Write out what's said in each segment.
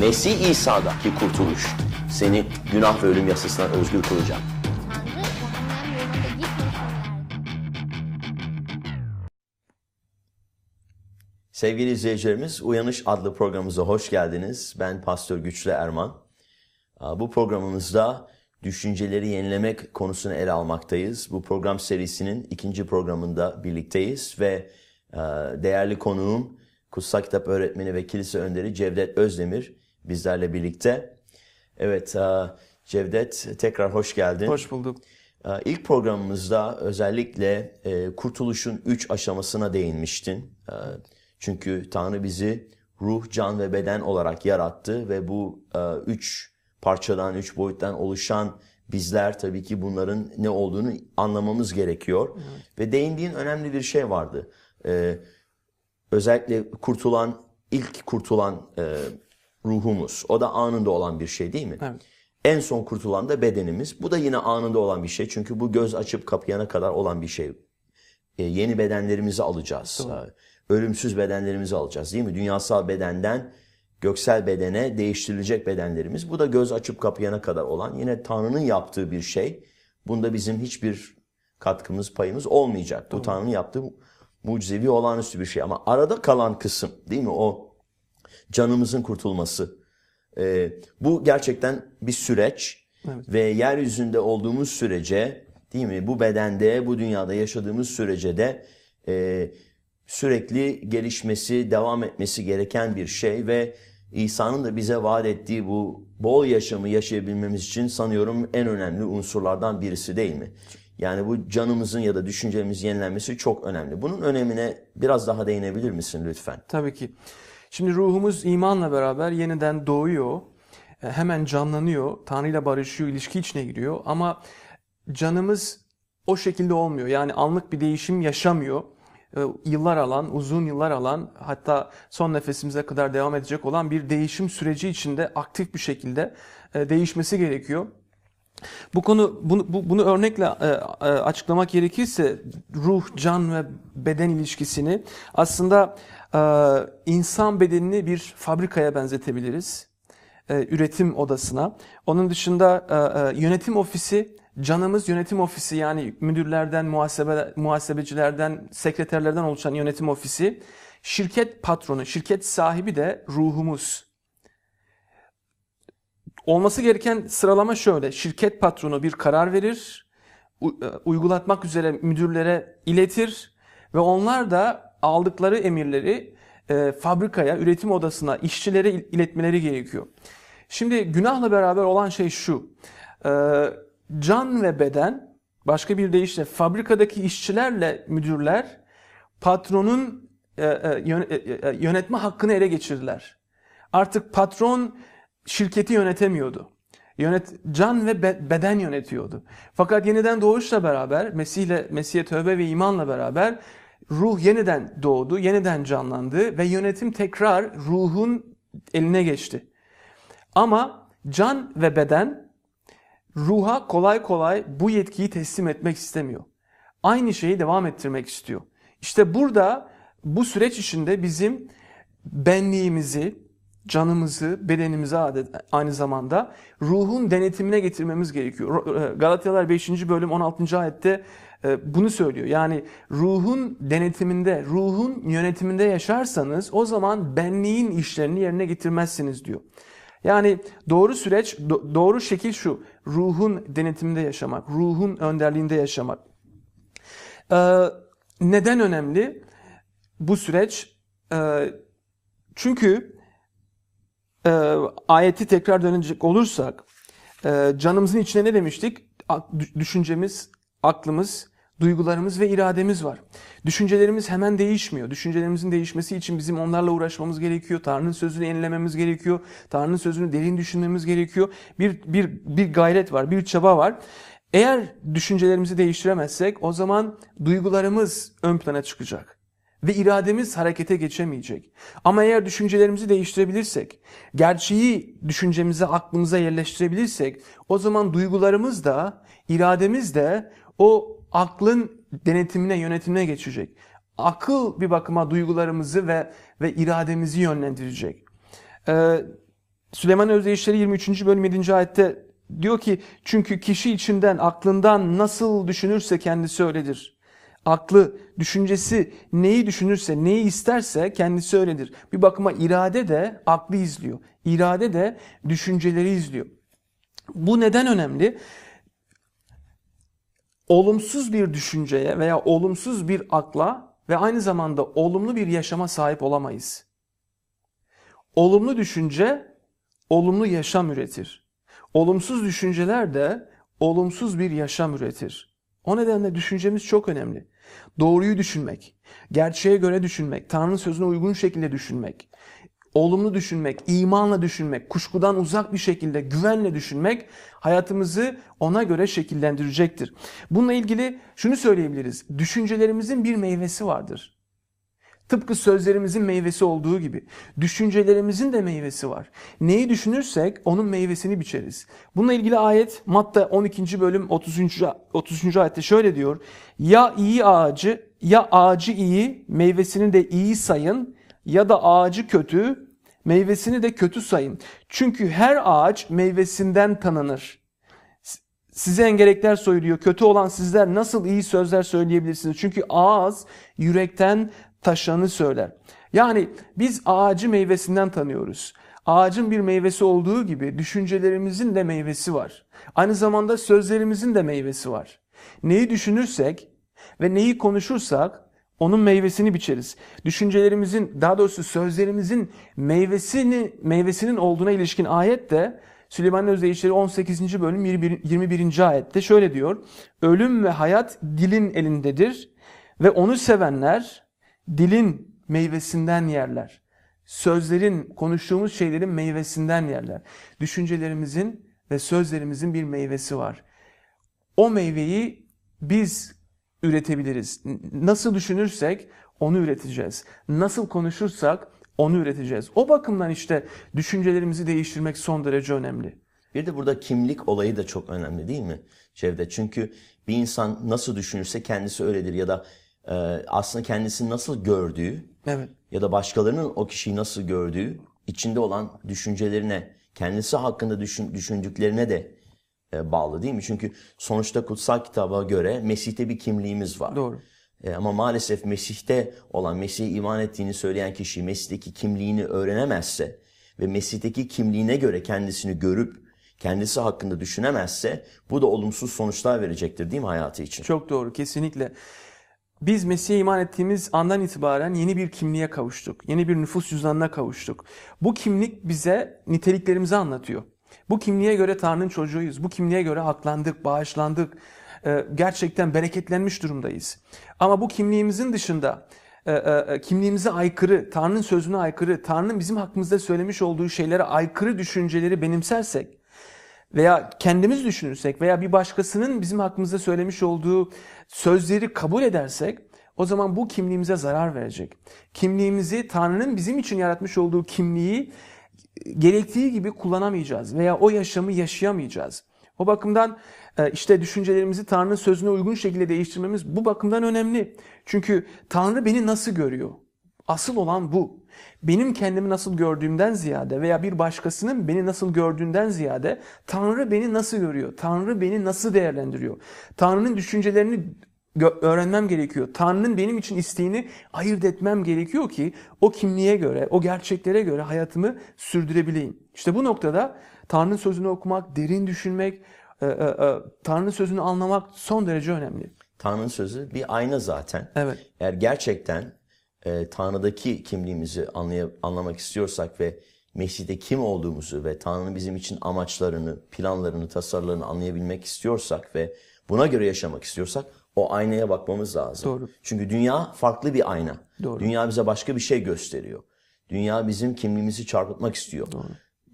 Mesih İsa'daki kurtuluş seni günah ve ölüm yasasından özgür kılacak. Sevgili izleyicilerimiz, Uyanış adlı programımıza hoş geldiniz. Ben Pastör Güçlü Erman. Bu programımızda düşünceleri yenilemek konusunu ele almaktayız. Bu program serisinin ikinci programında birlikteyiz ve değerli konuğum Kutsal Kitap Öğretmeni ve Kilise Önderi Cevdet Özdemir bizlerle birlikte. Evet, e, Cevdet tekrar hoş geldin. Hoş bulduk. Ee, İlk programımızda özellikle e, kurtuluşun üç aşamasına değinmiştin. Çünkü Tanrı bizi ruh, can ve beden olarak yarattı ve bu e, üç parçadan, üç boyuttan oluşan bizler tabii ki bunların ne olduğunu anlamamız gerekiyor. Ve değindiğin önemli bir şey vardı. Özellikle kurtulan, ilk kurtulan e, ruhumuz. O da anında olan bir şey değil mi? Evet. En son kurtulan da bedenimiz. Bu da yine anında olan bir şey. Çünkü bu göz açıp kapayana kadar olan bir şey. E, yeni bedenlerimizi alacağız. E, Ölümsüz bedenlerimizi alacağız değil mi? Dünyasal bedenden göksel bedene değiştirilecek bedenlerimiz. Bu da göz açıp kapayana kadar olan yine Tanrı'nın yaptığı bir şey. Bunda bizim hiçbir katkımız, payımız olmayacak. Bu Tanrı'nın yaptığı mucizevi olağanüstü bir şey. Ama arada kalan kısım değil mi? O canımızın kurtulması. Ee, bu gerçekten bir süreç ve yeryüzünde olduğumuz sürece değil mi bu bedende bu dünyada yaşadığımız sürece de e, sürekli gelişmesi devam etmesi gereken bir şey ve İsa'nın da bize vaat ettiği bu bol yaşamı yaşayabilmemiz için sanıyorum en önemli unsurlardan birisi değil mi? Yani bu canımızın ya da düşüncemizin yenilenmesi çok önemli. Bunun önemine biraz daha değinebilir misin lütfen? Tabii ki. Şimdi ruhumuz imanla beraber yeniden doğuyor. E, Hemen canlanıyor. Tanrı ile barışıyor, ilişki içine giriyor. Ama canımız o şekilde olmuyor. Yani anlık bir değişim yaşamıyor. E, Yıllar alan, uzun yıllar alan, hatta son nefesimize kadar devam edecek olan bir değişim süreci içinde aktif bir şekilde e, değişmesi gerekiyor. Bu konu bunu, bu- bunu örnekle açıklamak gerekirse ruh, can ve beden ilişkisini aslında insan bedenini bir fabrikaya benzetebiliriz. E, üretim odasına. Onun dışında e, e, yönetim ofisi, canımız yönetim ofisi yani müdürlerden, muhasebe muhasebecilerden, sekreterlerden oluşan yönetim ofisi. Şirket patronu, şirket sahibi de ruhumuz. Olması gereken sıralama şöyle. Şirket patronu bir karar verir, uygulatmak üzere müdürlere iletir ve onlar da aldıkları emirleri e, fabrikaya, üretim odasına, işçilere il- iletmeleri gerekiyor. Şimdi günahla beraber olan şey şu. e, can ve beden, başka bir deyişle fabrikadaki işçilerle müdürler patronun e, e, e, yönetme hakkını ele geçirdiler. Artık patron şirketi yönetemiyordu. Yönet can ve be- beden yönetiyordu. Fakat yeniden doğuşla beraber Mesih'le Mesih'e tövbe ve imanla beraber ruh yeniden doğdu, yeniden canlandı ve yönetim tekrar ruhun eline geçti. Ama can ve beden ruha kolay kolay bu yetkiyi teslim etmek istemiyor. Aynı şeyi devam ettirmek istiyor. İşte burada bu süreç içinde bizim benliğimizi, canımızı, bedenimizi aynı zamanda ruhun denetimine getirmemiz gerekiyor. E, Galatayalar 5. bölüm 16. ayette bunu söylüyor. Yani ruhun denetiminde, ruhun yönetiminde yaşarsanız o zaman benliğin işlerini yerine getirmezsiniz diyor. Yani doğru süreç, do- doğru şekil şu. Ruhun denetiminde yaşamak, ruhun önderliğinde yaşamak. Ee, neden önemli bu süreç? Ee, çünkü e, ayeti tekrar dönecek olursak e, canımızın içine ne demiştik? Düşüncemiz, aklımız, duygularımız ve irademiz var. Düşüncelerimiz hemen değişmiyor. Düşüncelerimizin değişmesi için bizim onlarla uğraşmamız gerekiyor. Tanrı'nın sözünü yenilememiz gerekiyor. Tanrı'nın sözünü derin düşünmemiz gerekiyor. Bir, bir, bir gayret var, bir çaba var. Eğer düşüncelerimizi değiştiremezsek o zaman duygularımız ön plana çıkacak ve irademiz harekete geçemeyecek. Ama eğer düşüncelerimizi değiştirebilirsek, gerçeği düşüncemize, aklımıza yerleştirebilirsek, o zaman duygularımız da, irademiz de o aklın denetimine, yönetimine geçecek. Akıl bir bakıma duygularımızı ve ve irademizi yönlendirecek. Ee, Süleyman Özdeyişleri 23. bölüm 7. ayette diyor ki çünkü kişi içinden aklından nasıl düşünürse kendisi öyledir. Aklı, düşüncesi neyi düşünürse, neyi isterse kendisi öyledir. Bir bakıma irade de aklı izliyor. İrade de düşünceleri izliyor. Bu neden önemli? Olumsuz bir düşünceye veya olumsuz bir akla ve aynı zamanda olumlu bir yaşama sahip olamayız. Olumlu düşünce olumlu yaşam üretir. Olumsuz düşünceler de olumsuz bir yaşam üretir. O nedenle düşüncemiz çok önemli. Doğruyu düşünmek, gerçeğe göre düşünmek, Tanrı'nın sözüne uygun şekilde düşünmek, olumlu düşünmek, imanla düşünmek, kuşkudan uzak bir şekilde güvenle düşünmek hayatımızı ona göre şekillendirecektir. Bununla ilgili şunu söyleyebiliriz. Düşüncelerimizin bir meyvesi vardır. Tıpkı sözlerimizin meyvesi olduğu gibi düşüncelerimizin de meyvesi var. Neyi düşünürsek onun meyvesini biçeriz. Bununla ilgili ayet Matta 12. bölüm 30. 30. ayette şöyle diyor. Ya iyi ağacı ya ağacı iyi meyvesini de iyi sayın ya da ağacı kötü meyvesini de kötü sayın. Çünkü her ağaç meyvesinden tanınır. Size engelekler söylüyor. Kötü olan sizler nasıl iyi sözler söyleyebilirsiniz? Çünkü ağız yürekten taşanı söyler. Yani biz ağacı meyvesinden tanıyoruz. Ağacın bir meyvesi olduğu gibi düşüncelerimizin de meyvesi var. Aynı zamanda sözlerimizin de meyvesi var. Neyi düşünürsek ve neyi konuşursak onun meyvesini biçeriz. Düşüncelerimizin, daha doğrusu sözlerimizin meyvesini meyvesinin olduğuna ilişkin ayet de Süleyman Özdeyişleri 18. bölüm 21. 21. ayette şöyle diyor. Ölüm ve hayat dilin elindedir ve onu sevenler dilin meyvesinden yerler. Sözlerin, konuştuğumuz şeylerin meyvesinden yerler. Düşüncelerimizin ve sözlerimizin bir meyvesi var. O meyveyi biz üretebiliriz. Nasıl düşünürsek onu üreteceğiz. Nasıl konuşursak onu üreteceğiz. O bakımdan işte düşüncelerimizi değiştirmek son derece önemli. Bir de burada kimlik olayı da çok önemli değil mi Cevdet? Çünkü bir insan nasıl düşünürse kendisi öyledir ya da e, aslında kendisini nasıl gördüğü Evet. ya da başkalarının o kişiyi nasıl gördüğü içinde olan düşüncelerine, kendisi hakkında düşün, düşündüklerine de bağlı değil mi? Çünkü sonuçta kutsal kitaba göre Mesih'te bir kimliğimiz var. Doğru. E, ama maalesef Mesih'te olan, Mesih'e iman ettiğini söyleyen kişi Mesih'teki kimliğini öğrenemezse ve Mesih'teki kimliğine göre kendisini görüp kendisi hakkında düşünemezse bu da olumsuz sonuçlar verecektir değil mi hayatı için? Çok doğru, kesinlikle. Biz Mesih'e iman ettiğimiz andan itibaren yeni bir kimliğe kavuştuk. Yeni bir nüfus cüzdanına kavuştuk. Bu kimlik bize niteliklerimizi anlatıyor. Bu kimliğe göre Tanrı'nın çocuğuyuz. Bu kimliğe göre haklandık, bağışlandık. Ee, Gerçekten bereketlenmiş durumdayız. Ama bu kimliğimizin dışında e, e, kimliğimize aykırı, Tanrı'nın sözüne aykırı, Tanrı'nın bizim hakkımızda söylemiş olduğu şeylere aykırı düşünceleri benimsersek veya kendimiz düşünürsek veya bir başkasının bizim hakkımızda söylemiş olduğu sözleri kabul edersek o zaman bu kimliğimize zarar verecek. Kimliğimizi Tanrı'nın bizim için yaratmış olduğu kimliği gerektiği gibi kullanamayacağız veya o yaşamı yaşayamayacağız. O bakımdan e, işte düşüncelerimizi Tanrı'nın sözüne uygun şekilde değiştirmemiz bu bakımdan önemli. Çünkü Tanrı beni nasıl görüyor? Asıl olan bu. Benim kendimi nasıl gördüğümden ziyade veya bir başkasının beni nasıl gördüğünden ziyade Tanrı beni nasıl görüyor? Tanrı beni nasıl değerlendiriyor? Tanrı'nın düşüncelerini öğrenmem gerekiyor. Tanrı'nın benim için isteğini ayırt etmem gerekiyor ki o kimliğe göre, o gerçeklere göre hayatımı sürdürebileyim. İşte bu noktada Tanrı'nın sözünü okumak, derin düşünmek, e, e, e, Tanrı'nın sözünü anlamak son derece önemli. Tanrı'nın sözü bir ayna zaten. Evet. Eğer gerçekten e, Tanrı'daki kimliğimizi anlay- anlamak istiyorsak ve Mesih'te kim olduğumuzu ve Tanrı'nın bizim için amaçlarını, planlarını, tasarılarını anlayabilmek istiyorsak ve buna göre yaşamak istiyorsak o aynaya bakmamız lazım. Doğru. Çünkü dünya farklı bir ayna. Doğru. Dünya bize başka bir şey gösteriyor. Dünya bizim kimliğimizi çarpıtmak istiyor.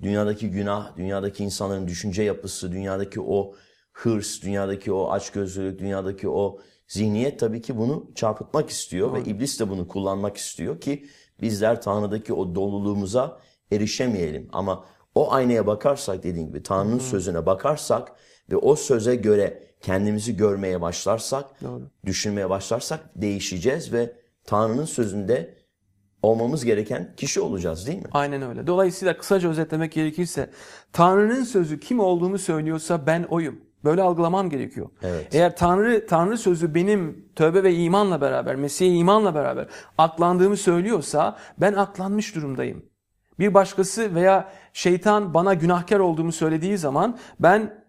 Dünyadaki günah, dünyadaki insanların düşünce yapısı, dünyadaki o hırs, dünyadaki o açgözlülük, dünyadaki o zihniyet tabii ki bunu çarpıtmak istiyor ve iblis de bunu kullanmak istiyor ki bizler Tanrı'daki o doluluğumuza erişemeyelim. Ama o aynaya bakarsak dediğim gibi Tanrı'nın sözüne bakarsak ve o söze göre kendimizi görmeye başlarsak, Doğru. düşünmeye başlarsak değişeceğiz ve Tanrı'nın sözünde olmamız gereken kişi olacağız değil mi? Aynen öyle. Dolayısıyla kısaca özetlemek gerekirse Tanrı'nın sözü kim olduğumu söylüyorsa ben oyum. Böyle algılamam gerekiyor. Evet. Eğer Tanrı Tanrı sözü benim tövbe ve imanla beraber, Mesih'e imanla beraber aklandığımı söylüyorsa ben aklanmış durumdayım. Bir başkası veya şeytan bana günahkar olduğumu söylediği zaman ben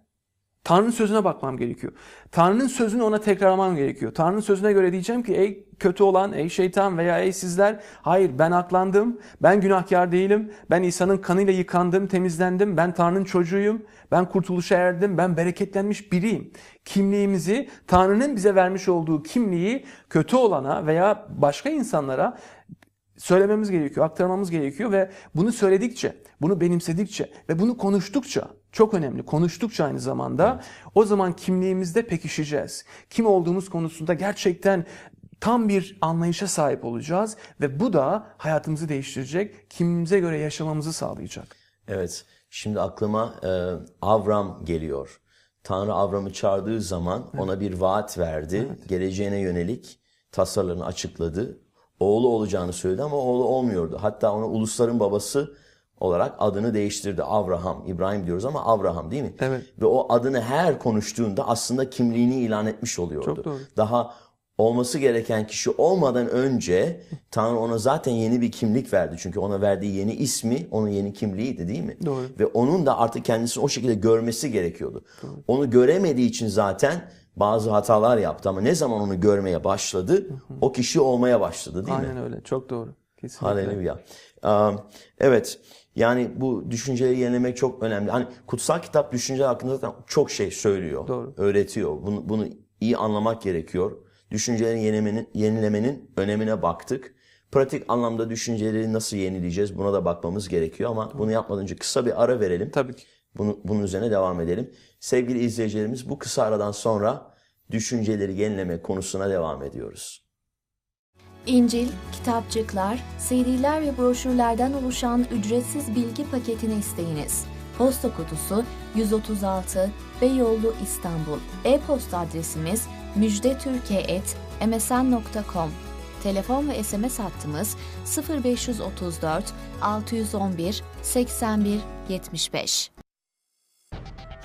Tanrı'nın sözüne bakmam gerekiyor. Tanrı'nın sözünü ona tekrarlamam gerekiyor. Tanrı'nın sözüne göre diyeceğim ki ey kötü olan, ey şeytan veya ey sizler hayır ben aklandım, ben günahkar değilim, ben İsa'nın kanıyla yıkandım, temizlendim, ben Tanrı'nın çocuğuyum, ben kurtuluşa erdim, ben bereketlenmiş biriyim. Kimliğimizi, Tanrı'nın bize vermiş olduğu kimliği kötü olana veya başka insanlara söylememiz gerekiyor, aktarmamız gerekiyor ve bunu söyledikçe, bunu benimsedikçe ve bunu konuştukça, çok önemli, konuştukça aynı zamanda o zaman kimliğimizde pekişeceğiz. Kim olduğumuz konusunda gerçekten tam bir anlayışa sahip olacağız ve bu da hayatımızı değiştirecek, kimliğimize göre yaşamamızı sağlayacak. Evet. Şimdi aklıma e, Avram geliyor. Tanrı Avram'ı çağırdığı zaman ona bir vaat verdi. Geleceğine yönelik tasarlarını açıkladı. Oğlu olacağını söyledi ama oğlu olmuyordu. Hatta ona ulusların babası olarak adını değiştirdi. Avraham, İbrahim diyoruz ama Avraham değil mi? Evet. Ve o adını her konuştuğunda aslında kimliğini ilan etmiş oluyordu. Çok doğru. Daha olması gereken kişi olmadan önce Tanrı ona zaten yeni bir kimlik verdi. Çünkü ona verdiği yeni ismi onun yeni kimliğiydi değil mi? Doğru. Ve onun da artık kendisini o şekilde görmesi gerekiyordu. Onu göremediği için zaten bazı hatalar yaptı ama ne zaman onu görmeye başladı o kişi olmaya başladı değil mi? Aynen öyle, çok doğru. Kesinlikle. Haleluya. Um, Evet yani bu düşünceleri yenilemek çok önemli. Hani kutsal kitap düşünceler hakkında zaten çok şey söylüyor, Doğru. öğretiyor. Bunu, bunu iyi anlamak gerekiyor. Düşüncelerin yenilemenin, yenilemenin önemine baktık. Pratik anlamda düşünceleri nasıl yenileyeceğiz buna da bakmamız gerekiyor ama bunu yapmadan önce kısa bir ara verelim. Tabii ki. Bunu, bunun üzerine devam edelim. Sevgili izleyicilerimiz bu kısa aradan sonra düşünceleri yenileme konusuna devam ediyoruz. İncil, kitapçıklar, CD'ler ve broşürlerden oluşan ücretsiz bilgi paketini isteyiniz. Posta kutusu 136 Beyoğlu İstanbul. E-posta adresimiz müjdetürkiye.msn.com Telefon ve SMS hattımız 0534 611 81 75.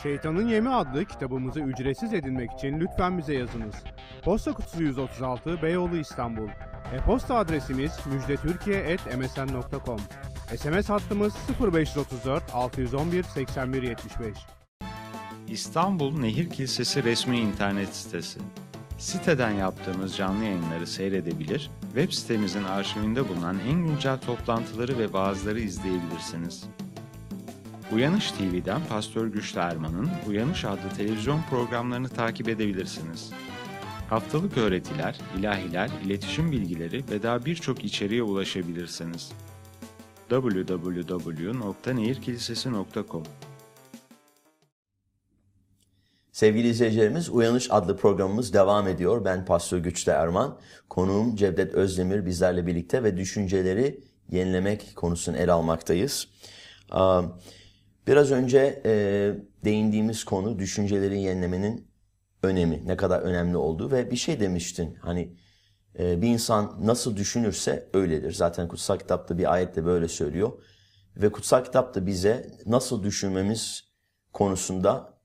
Şeytanın Yemi adlı kitabımızı ücretsiz edinmek için lütfen bize yazınız. Posta kutusu 136 Beyoğlu İstanbul. E-posta adresimiz müjdetürkiye.msn.com SMS hattımız 0534 611 81 75. İstanbul Nehir Kilisesi resmi internet sitesi. Siteden yaptığımız canlı yayınları seyredebilir, web sitemizin arşivinde bulunan en güncel toplantıları ve vaazları izleyebilirsiniz. Uyanış TV'den Pastör Güçlü Erman'ın Uyanış adlı televizyon programlarını takip edebilirsiniz. Haftalık öğretiler, ilahiler, iletişim bilgileri ve daha birçok içeriğe ulaşabilirsiniz. www.nehirkilisesi.com Sevgili izleyicilerimiz Uyanış adlı programımız devam ediyor. Ben Pastör Güçlü Erman. Konuğum Cevdet Özdemir bizlerle birlikte ve düşünceleri yenilemek konusunu ele almaktayız. Aa, Biraz önce e, değindiğimiz konu düşünceleri yenilemenin önemi, ne kadar önemli olduğu ve bir şey demiştin. Hani e, bir insan nasıl düşünürse öyledir. Zaten kutsal kitapta bir ayette böyle söylüyor. Ve kutsal kitap da bize nasıl düşünmemiz konusunda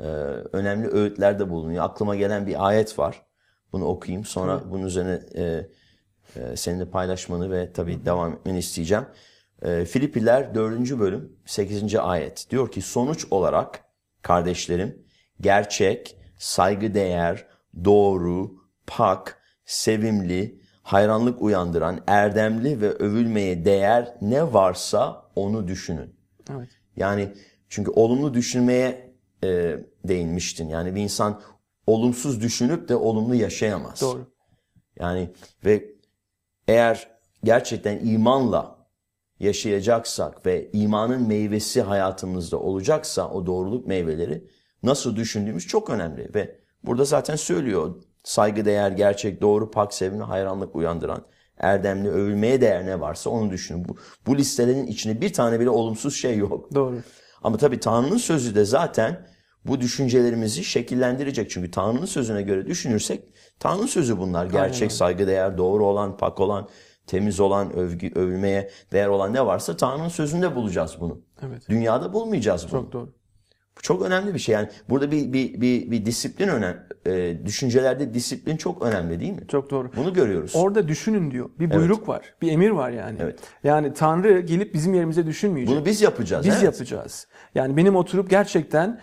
e, önemli öğütlerde bulunuyor. Aklıma gelen bir ayet var. Bunu okuyayım. Sonra bunun üzerine e, e, seninle paylaşmanı ve tabii devam etmeni isteyeceğim. E, Filipiler 4. bölüm 8. ayet. Diyor ki sonuç olarak kardeşlerim gerçek, saygıdeğer, doğru, pak, sevimli, hayranlık uyandıran, erdemli ve övülmeye değer ne varsa onu düşünün. Evet. Yani çünkü olumlu düşünmeye e, değinmiştin. Yani bir insan olumsuz düşünüp de olumlu yaşayamaz. Doğru. Yani ve eğer gerçekten imanla yaşayacaksak ve imanın meyvesi hayatımızda olacaksa o doğruluk meyveleri nasıl düşündüğümüz çok önemli ve burada zaten söylüyor saygıdeğer, gerçek, doğru, pak, sevimli, hayranlık uyandıran, erdemli, övülmeye değer ne varsa onu düşünün. Bu, bu listelerin içinde bir tane bile olumsuz şey yok. Doğru. Ama tabii Tanrı'nın sözü de zaten bu düşüncelerimizi şekillendirecek. Çünkü Tanrı'nın sözüne göre düşünürsek Tanrı'nın sözü bunlar. Gerçek, öyle. saygıdeğer, doğru olan, pak olan, temiz olan, övgü, övülmeye değer olan ne varsa Tanrı'nın sözünde bulacağız bunu. Evet. Dünyada bulmayacağız bunu. Çok doğru. Bu çok önemli bir şey. Yani burada bir bir bir, bir disiplin önemli. düşüncelerde disiplin çok önemli değil mi? Çok doğru. Bunu görüyoruz. Orada düşünün diyor. Bir buyruk var. Bir emir var yani. Evet. Yani Tanrı gelip bizim yerimize düşünmeyecek. Bunu biz yapacağız. Biz evet. yapacağız. Yani benim oturup gerçekten e, e,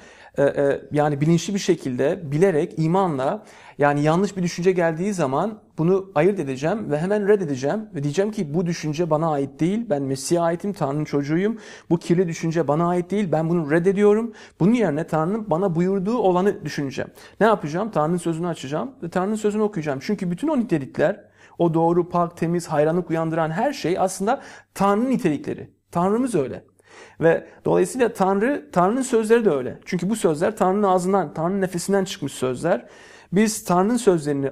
yani bilinçli bir şekilde bilerek imanla yani yanlış bir düşünce geldiği zaman bunu ayırt edeceğim ve hemen reddedeceğim ve diyeceğim ki bu düşünce bana ait değil. Ben Mesih'e aitim, Tanrı'nın çocuğuyum. Bu kirli düşünce bana ait değil. Ben bunu reddediyorum. Bunun yerine Tanrı'nın bana buyurduğu olanı düşüneceğim. Ne yapacağım? Tanrı'nın sözünü açacağım ve Tanrı'nın sözünü okuyacağım. Çünkü bütün o nitelikler, o doğru, pak, temiz, hayranlık uyandıran her şey aslında Tanrı'nın nitelikleri. Tanrımız öyle. Ve dolayısıyla Tanrı, Tanrı'nın sözleri de öyle. Çünkü bu sözler Tanrı'nın ağzından, Tanrı'nın nefesinden çıkmış sözler. Biz Tanrı'nın sözlerini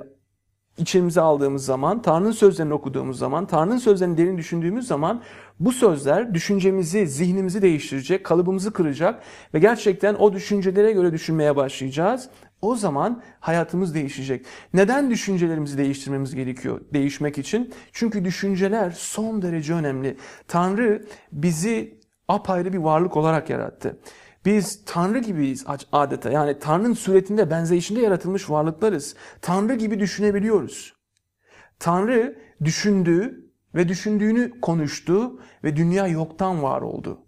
içimize aldığımız zaman, Tanrı'nın sözlerini okuduğumuz zaman, Tanrı'nın sözlerini derin düşündüğümüz zaman bu sözler düşüncemizi, zihnimizi değiştirecek, kalıbımızı kıracak ve gerçekten o düşüncelere göre düşünmeye başlayacağız. O zaman hayatımız değişecek. Neden düşüncelerimizi değiştirmemiz gerekiyor değişmek için? Çünkü düşünceler son derece önemli. Tanrı bizi apayrı bir varlık olarak yarattı. Biz Tanrı gibiyiz adeta. Yani Tanrı'nın suretinde, benzeyişinde yaratılmış varlıklarız. Tanrı gibi düşünebiliyoruz. Tanrı düşündü ve düşündüğünü konuştu ve dünya yoktan var oldu.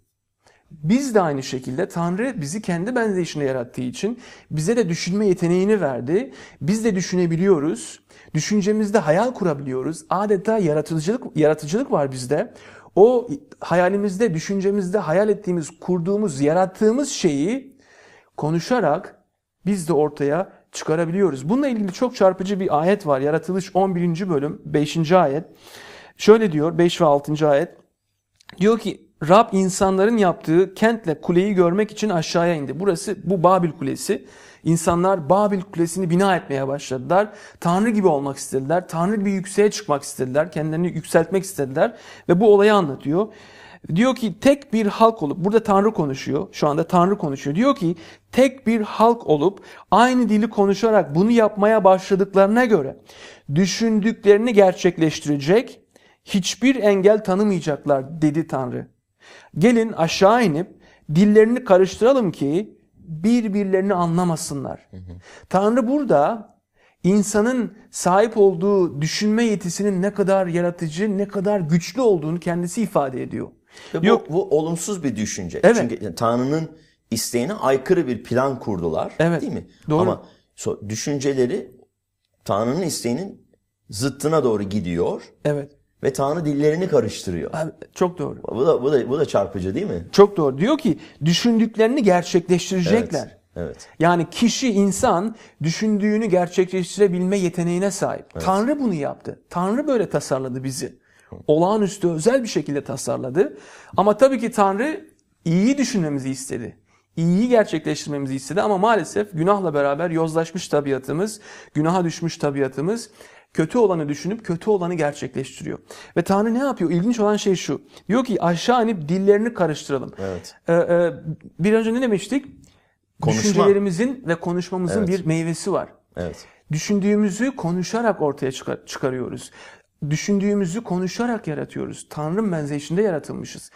Biz de aynı şekilde Tanrı bizi kendi benzeyişinde yarattığı için bize de düşünme yeteneğini verdi. Biz de düşünebiliyoruz. Düşüncemizde hayal kurabiliyoruz. Adeta yaratıcılık yaratıcılık var bizde. O hayalimizde, düşüncemizde hayal ettiğimiz, kurduğumuz, yarattığımız şeyi konuşarak biz de ortaya çıkarabiliyoruz. Bununla ilgili çok çarpıcı bir ayet var. Yaratılış 11. bölüm 5. ayet. Şöyle diyor 5 ve 6. ayet. Diyor ki Rab insanların yaptığı kentle kuleyi görmek için aşağıya indi. Burası bu Babil Kulesi. İnsanlar Babil Kulesi'ni bina etmeye başladılar. Tanrı gibi olmak istediler. Tanrı gibi yükseğe çıkmak istediler. Kendilerini yükseltmek istediler. Ve bu olayı anlatıyor. Diyor ki tek bir halk olup, burada Tanrı konuşuyor. Şu anda Tanrı konuşuyor. Diyor ki tek bir halk olup aynı dili konuşarak bunu yapmaya başladıklarına göre düşündüklerini gerçekleştirecek hiçbir engel tanımayacaklar dedi Tanrı. Gelin aşağı inip dillerini karıştıralım ki birbirlerini anlamasınlar. Hı hı. Tanrı burada insanın sahip olduğu düşünme yetisinin ne kadar yaratıcı, ne kadar güçlü olduğunu kendisi ifade ediyor. Ve bu, Yok. bu olumsuz bir düşünce. Evet. Çünkü Tanrı'nın isteğine aykırı bir plan kurdular. Evet. Değil mi? Doğru. Ama düşünceleri Tanrı'nın isteğinin zıttına doğru gidiyor Evet. Ve Tanrı dillerini karıştırıyor. Abi, Çok doğru. Bu da, bu da, bu da çarpıcı değil mi? Çok doğru. Diyor ki düşündüklerini gerçekleştirecekler. Evet. Evet. Yani kişi, insan düşündüğünü gerçekleştirebilme yeteneğine sahip. Tanrı bunu yaptı. Tanrı böyle tasarladı bizi. Olağanüstü özel bir şekilde tasarladı. Ama tabii ki Tanrı iyiyi düşünmemizi istedi. İyiyi gerçekleştirmemizi istedi ama maalesef günahla beraber yozlaşmış tabiatımız, günaha düşmüş tabiatımız kötü olanı düşünüp kötü olanı gerçekleştiriyor. Ve Tanrı ne yapıyor? İlginç olan şey şu. Diyor ki aşağı inip dillerini karıştıralım. Evet. Ee, e, bir önce ne demiştik? Konuşma. Düşüncelerimizin ve konuşmamızın Evet. bir meyvesi var. Evet. Düşündüğümüzü konuşarak ortaya çıkar- çıkarıyoruz. Düşündüğümüzü konuşarak yaratıyoruz. Tanrı'nın benzeyişinde yaratılmışız.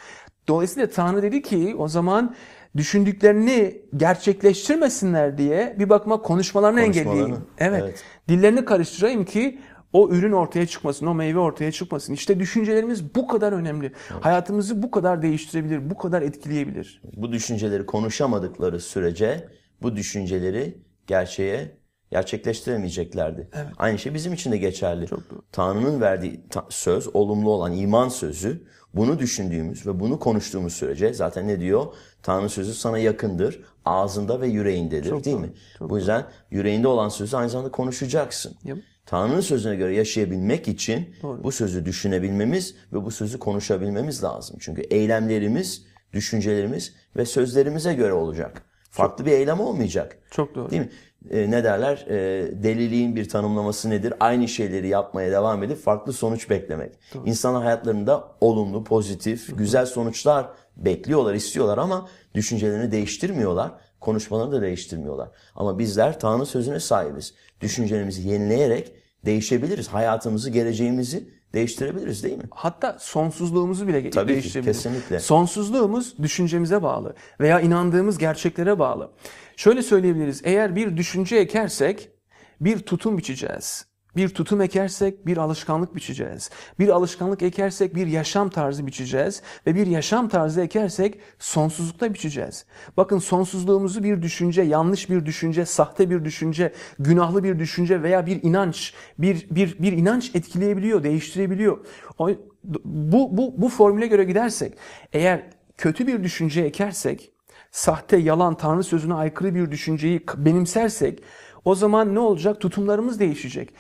Dolayısıyla Tanrı dedi ki o zaman düşündüklerini gerçekleştirmesinler diye bir bakıma konuşmalarını, Konuşmalarını, engelleyeyim. Evet. evet. Dillerini karıştırayım ki o ürün ortaya çıkmasın, o meyve ortaya çıkmasın. İşte düşüncelerimiz bu kadar önemli. Hayatımızı bu kadar değiştirebilir, bu kadar etkileyebilir. Bu düşünceleri konuşamadıkları sürece bu düşünceleri gerçeğe gerçekleştiremeyeceklerdi. Aynı şey bizim için de geçerli. Tanrı'nın verdiği ta- söz, olumlu olan iman sözü, bunu düşündüğümüz ve bunu konuştuğumuz sürece zaten ne diyor? Tanrı sözü sana yakındır, ağzında ve yüreğindedir değil mi? Bu yüzden yüreğinde olan sözü aynı zamanda konuşacaksın. Yep. Tanrı'nın sözüne göre yaşayabilmek için bu sözü düşünebilmemiz ve bu sözü konuşabilmemiz lazım. Çünkü eylemlerimiz, düşüncelerimiz ve sözlerimize göre olacak. Farklı bir eylem olmayacak. Çok doğru. Değil mi? Ee, ne derler? Ee, deliliğin bir tanımlaması nedir? Aynı şeyleri yapmaya devam edip farklı sonuç beklemek. İnsanlar hayatlarında olumlu, pozitif, güzel sonuçlar bekliyorlar, istiyorlar ama düşüncelerini değiştirmiyorlar. Konuşmalarını da değiştirmiyorlar. Ama bizler Tanrı sözüne sahibiz. Düşüncelerimizi yenileyerek değişebiliriz. Hayatımızı, geleceğimizi değiştirebiliriz değil mi? Hatta sonsuzluğumuzu bile Tabii ki, değiştirebiliriz. kesinlikle. Sonsuzluğumuz düşüncemize bağlı veya inandığımız gerçeklere bağlı. Şöyle söyleyebiliriz. Eğer bir düşünce ekersek bir tutum biçeceğiz. Bir tutum ekersek bir alışkanlık biçeceğiz. Bir alışkanlık ekersek bir yaşam tarzı biçeceğiz ve bir yaşam tarzı ekersek sonsuzlukta biçeceğiz. Bakın sonsuzluğumuzu bir düşünce, yanlış bir düşünce, sahte bir düşünce, günahlı bir düşünce veya bir inanç, bir bir bir inanç etkileyebiliyor, değiştirebiliyor. O, bu bu bu formüle göre gidersek eğer kötü bir düşünce ekersek, sahte, yalan, Tanrı sözüne aykırı bir düşünceyi benimsersek o zaman ne olacak? Tutumlarımız değişecek.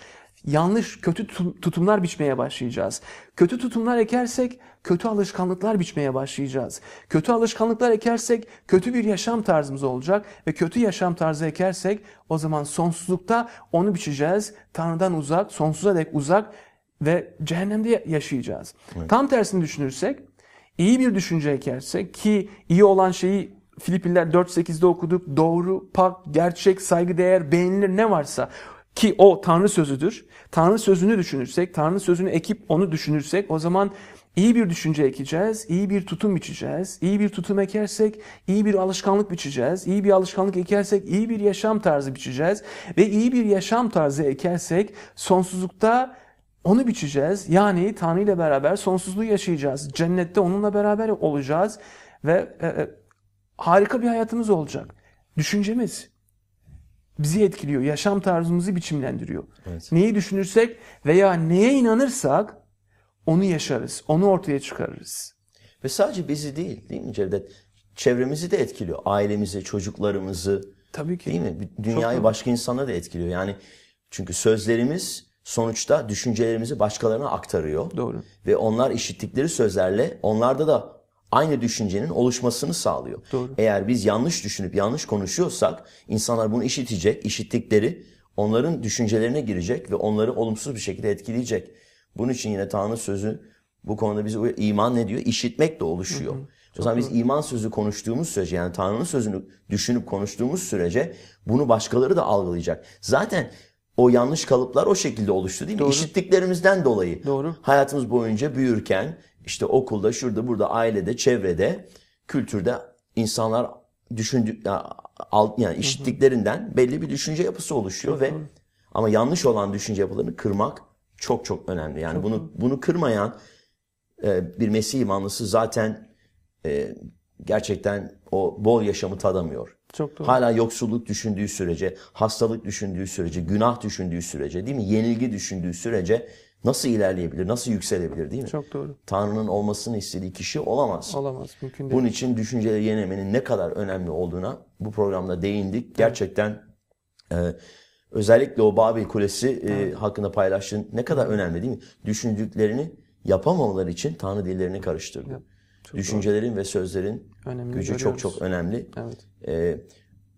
Yanlış, kötü tutum- tutumlar biçmeye başlayacağız. Kötü tutumlar ekersek kötü alışkanlıklar biçmeye başlayacağız. Kötü alışkanlıklar ekersek kötü bir yaşam tarzımız olacak ve kötü yaşam tarzı ekersek o zaman sonsuzlukta onu biçeceğiz. Tanrı'dan uzak, sonsuza dek uzak ve cehennemde yaşayacağız. Tam tersini düşünürsek iyi bir düşünce ekersek ki iyi olan şeyi Filipinler 4.8'de okuduk. Doğru, pak, gerçek, saygıdeğer, beğenilir ne varsa ki o Tanrı sözüdür. Tanrı sözünü düşünürsek, Tanrı sözünü ekip onu düşünürsek o zaman iyi bir düşünce ekeceğiz, iyi bir tutum biçeceğiz. İyi bir tutum ekersek iyi bir alışkanlık biçeceğiz. İyi bir alışkanlık ekersek iyi bir yaşam tarzı biçeceğiz. Ve iyi bir yaşam tarzı ekersek sonsuzlukta onu biçeceğiz. Yani Tanrı ile beraber sonsuzluğu yaşayacağız. Cennette onunla beraber olacağız ve e, e, harika bir hayatımız olacak. Düşüncemiz bizi etkiliyor. Yaşam tarzımızı biçimlendiriyor. Neyi düşünürsek veya neye inanırsak onu yaşarız. Onu ortaya çıkarırız. Ve sadece bizi değil, değil mi Cevdet? Çevremizi de etkiliyor. Ailemizi, çocuklarımızı, Tabii ki. değil mi? Dünyayı doğru. başka insanlara da etkiliyor. Yani çünkü sözlerimiz sonuçta düşüncelerimizi başkalarına aktarıyor. Doğru. Ve onlar işittikleri sözlerle onlarda da aynı düşüncenin oluşmasını sağlıyor. Doğru. Eğer biz yanlış düşünüp yanlış konuşuyorsak insanlar bunu işitecek, işittikleri onların düşüncelerine girecek ve onları olumsuz bir şekilde etkileyecek. Bunun için yine Tanrı sözü bu konuda bize iman ne diyor? İşitmekle oluşuyor. O zaman biz iman sözü konuştuğumuz sürece yani Tanrı'nın sözünü düşünüp konuştuğumuz sürece bunu başkaları da algılayacak. Zaten o yanlış kalıplar o şekilde oluştu değil mi? İşittiklerimizden dolayı. Doğru. Hayatımız boyunca büyürken işte okulda, şurada, burada, ailede, çevrede, kültürde insanlar düşündük yani işittiklerinden belli bir düşünce yapısı oluşuyor ve ama yanlış olan düşünce yapılarını kırmak çok çok önemli. Yani bunu bunu kırmayan e, bir Mesih imanlısı zaten e, gerçekten o bol yaşamı tadamıyor. Çok doğru. Hala yoksulluk düşündüğü sürece, hastalık düşündüğü sürece, günah düşündüğü sürece, değil mi? Yenilgi düşündüğü sürece nasıl ilerleyebilir, nasıl yükselebilir değil mi? Çok doğru. Tanrı'nın olmasını istediği kişi olamaz. Olamaz. Mümkün değil. Bunun için düşünceleri yenemenin ne kadar önemli olduğuna bu programda değindik. Gerçekten e, özellikle o Babil Kulesi e, hakkında paylaştığın ne kadar önemli değil mi? Düşündüklerini yapamamaları için Tanrı dillerini karıştırdı. Düşüncelerin ve sözlerin Önemini gücü çok çok önemli. Evet. E,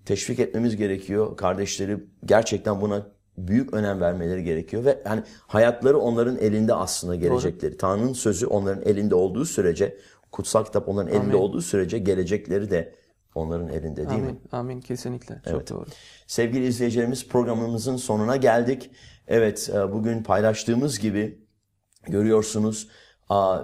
teşvik etmemiz gerekiyor. Kardeşleri gerçekten buna büyük önem vermeleri gerekiyor ve yani hayatları onların elinde aslında gelecekleri. Tanrı'nın sözü onların elinde olduğu sürece, kutsal kitap onların elinde Amin. olduğu sürece gelecekleri de onların elinde değil mi? Amin. Amin. Kesinlikle. Çok Evet. doğru. Sevgili izleyicilerimiz programımızın sonuna geldik. Evet e, bugün paylaştığımız gibi görüyorsunuz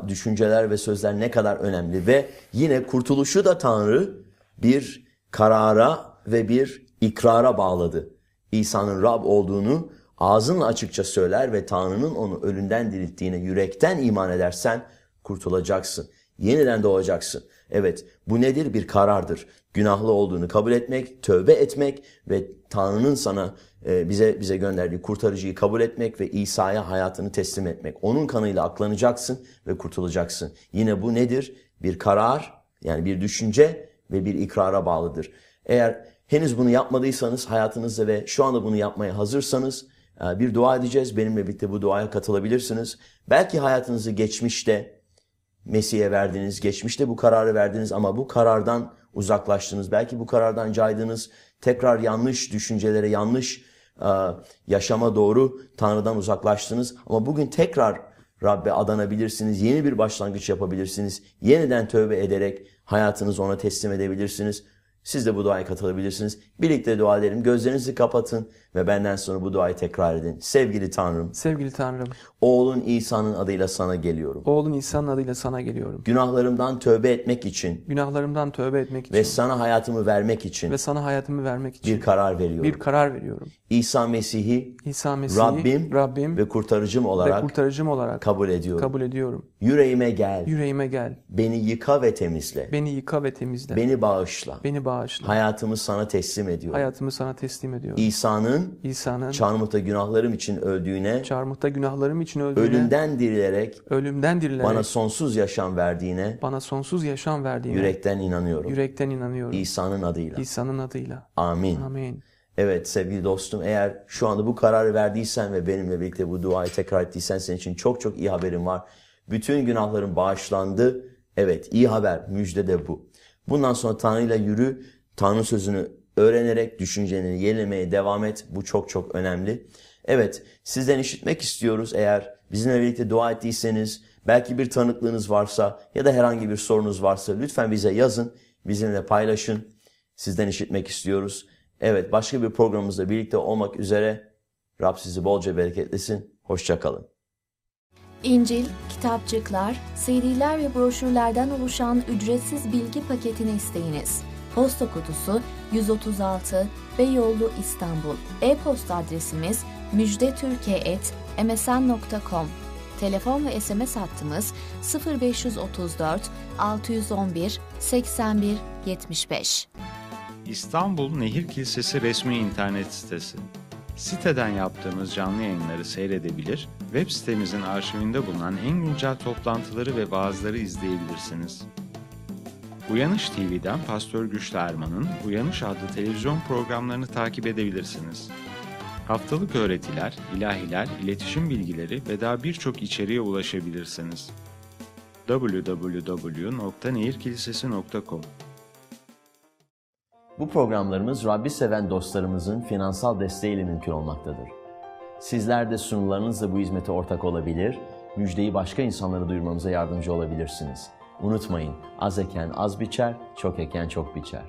düşünceler ve sözler ne kadar önemli ve yine kurtuluşu da Tanrı bir karara ve bir ikrara bağladı. İsa'nın Rab olduğunu ağzınla açıkça söyler ve Tanrı'nın onu ölümden dirilttiğine yürekten iman edersen kurtulacaksın. Yeniden doğacaksın. Evet bu nedir? Bir karardır. Günahlı olduğunu kabul etmek, tövbe etmek ve Tanrı'nın sana e, bize bize gönderdiği kurtarıcıyı kabul etmek ve İsa'ya hayatını teslim etmek. Onun kanıyla aklanacaksın ve kurtulacaksın. Yine bu nedir? Bir karar yani bir düşünce ve bir ikrara bağlıdır. Eğer henüz bunu yapmadıysanız hayatınızda ve şu anda bunu yapmaya hazırsanız e, bir dua edeceğiz. Benimle birlikte bu duaya katılabilirsiniz. Belki hayatınızı geçmişte Mesih'e verdiniz, geçmişte bu kararı verdiniz ama bu karardan uzaklaştınız. Belki bu karardan caydınız, tekrar yanlış düşüncelere, yanlış e, yaşama doğru Tanrı'dan uzaklaştınız. Ama bugün tekrar Rabbe adanabilirsiniz, yeni bir başlangıç yapabilirsiniz. Yeniden tövbe ederek hayatınızı ona teslim edebilirsiniz. Siz de bu duaya katılabilirsiniz. Birlikte dua edelim. Gözlerinizi kapatın ve benden sonra bu duayı tekrar edin. Sevgili Tanrım, Sevgili Tanrım, oğlun İsa'nın adıyla sana geliyorum. oğlun İsa'nın adıyla sana geliyorum. Günahlarımdan tövbe etmek için Günahlarımdan tövbe etmek için ve sana hayatımı vermek için ve sana hayatımı vermek için bir karar veriyorum. bir karar veriyorum. İsa Mesih'i İsa Mesih'i Rabbim, Rabbim ve kurtarıcım ve olarak kurtarıcım olarak kabul ediyorum. kabul ediyorum. Yüreğime gel, Yüreğime gel. beni yıka ve temizle. Beni yıka ve temizle. Beni bağışla. Beni bağışla. Hayatımı sana teslim ediyorum. Hayatımı sana teslim ediyorum. İsa'nın İsa'nın çarmıhta günahlarım için öldüğüne, çarmıhta günahlarım için öldüğüne, ölümden dirilerek ölümden dirilerek bana bana, sonsuz yaşam verdiğine sonsuz yaşam verdiğine yürekten inanıyorum. yürekten inanıyorum. İsa'nın adıyla. İsa'nın adıyla. Amin. Amin. Evet sevgili dostum eğer şu anda bu kararı verdiysen ve benimle birlikte bu duayı tekrar ettiysen senin için çok çok iyi haberim var. Bütün günahların bağışlandı. Evet iyi haber müjde de bu. Bundan sonra Tanrı'yla yürü. Tanrı sözünü öğrenerek düşünceni yenilemeye devam et. Bu çok çok önemli. Evet sizden işitmek istiyoruz eğer bizimle birlikte dua ettiyseniz belki bir tanıklığınız varsa ya da herhangi bir sorunuz varsa lütfen bize yazın. Bizimle paylaşın. Sizden işitmek istiyoruz. Evet başka bir programımızda birlikte olmak üzere. Rab sizi bolca bereketlesin. Hoşçakalın. İncil, kitapçıklar, CD'ler ve broşürlerden oluşan ücretsiz bilgi paketini isteyiniz. Posta kutusu 136 Beyoğlu İstanbul. E-posta adresimiz müjdetürkiye@msn.com. Telefon ve SMS hattımız 0534 611 81 75. İstanbul Nehir Kilisesi resmi internet sitesi. Siteden yaptığımız canlı yayınları seyredebilir, web sitemizin arşivinde bulunan en güncel toplantıları ve vaazları izleyebilirsiniz. Uyanış TV'den Pastör Güçlü Erman'ın Uyanış adlı televizyon programlarını takip edebilirsiniz. Haftalık öğretiler, ilahiler, iletişim bilgileri ve daha birçok içeriğe ulaşabilirsiniz. www.nehirkilisesi.com Bu programlarımız Rabbi seven dostlarımızın finansal desteğiyle mümkün olmaktadır. Sizler de sunularınızla bu hizmete ortak olabilir, müjdeyi başka insanlara duyurmamıza yardımcı olabilirsiniz. Unutmayın, az eken az biçer, çok eken çok biçer.